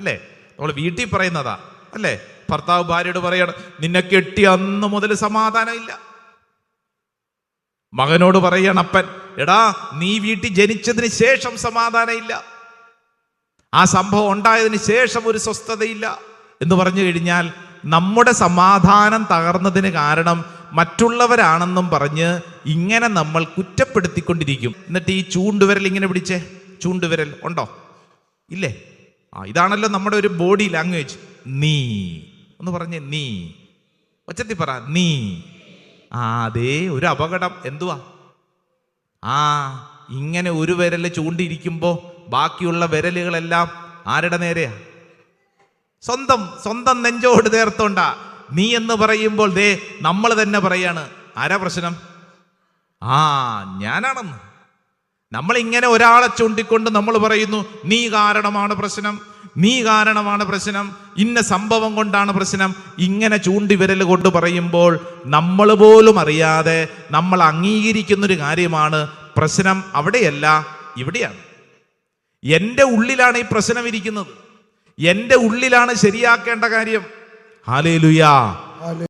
അല്ലേ? നമ്മൾ വീട്ടിൽ പറയുന്നതാ. അല്ലേ? ഭർത്താവ് ഭാര്യയോട് പറയാണ് നിന്നെ കെട്ടി അന്ന് മുതൽ സമാധാനം ഇല്ല മകനോട് പറയണം അപ്പൻ എടാ നീ വീട്ടിൽ ജനിച്ചതിന് ശേഷം സമാധാനം ഇല്ല ആ സംഭവം ഉണ്ടായതിന് ശേഷം ഒരു സ്വസ്ഥതയില്ല. എന്ന് പറഞ്ഞു കഴിഞ്ഞാൽ നമ്മുടെ സമാധാനം തകർന്നതിന് കാരണം മറ്റുള്ളവരാണെന്നും പറഞ്ഞ് ഇങ്ങനെ നമ്മൾ കുറ്റപ്പെടുത്തിക്കൊണ്ടിരിക്കും. എന്നിട്ട് ഈ ചൂണ്ടുവിരൽ ഇങ്ങനെ പിടിച്ചേ? ചൂണ്ടുവിരൽ ഉണ്ടോ? ഇല്ലേ? ആ ഇതാണല്ലോ നമ്മുടെ ഒരു ബോഡി ലാംഗ്വേജ് നീ. എന്ന് പറഞ്ഞേ നീ. ഒച്ചത്തി പറ നീ. ആ അതേ ഒരു അപകടം. എന്തുവാ? ആ ഇങ്ങനെ ഒരു വിരൽ ചൂണ്ടിയിരിക്കുമ്പോൾ ബാക്കിയുള്ള വിരലുകളെല്ലാം ആരുടെ നേരെയാ? സ്വന്തം സ്വന്തം നെഞ്ചോട് നേർത്തോണ്ട. നീ എന്ന് പറയുമ്പോൾ ദേ നമ്മൾ തന്നെ പറയാണ്. ആരാ പ്രശ്നം? ആ ഞാനാണെന്ന്. നമ്മൾ ഇങ്ങനെ ഒരാളെ ചൂണ്ടിക്കൊണ്ട് നമ്മൾ പറയുന്നു നീ കാരണമാണ് പ്രശ്നം നീ കാരണമാണ് പ്രശ്നം ഇന്ന സംഭവം കൊണ്ടാണ് പ്രശ്നം. ഇങ്ങനെ ചൂണ്ടി വിരൽ കൊണ്ട് പറയുമ്പോൾ നമ്മൾ പോലും അറിയാതെ നമ്മൾ അംഗീകരിക്കുന്നൊരു കാര്യമാണ് പ്രശ്നം അവിടെയല്ല ഇവിടെയാണ്. എന്റെ ഉള്ളിലാണ് ഈ പ്രശ്നം ഇരിക്കുന്നത്. എന്റെ ഉള്ളിലാണ് ശരിയാക്കേണ്ട കാര്യം. ഹാലേ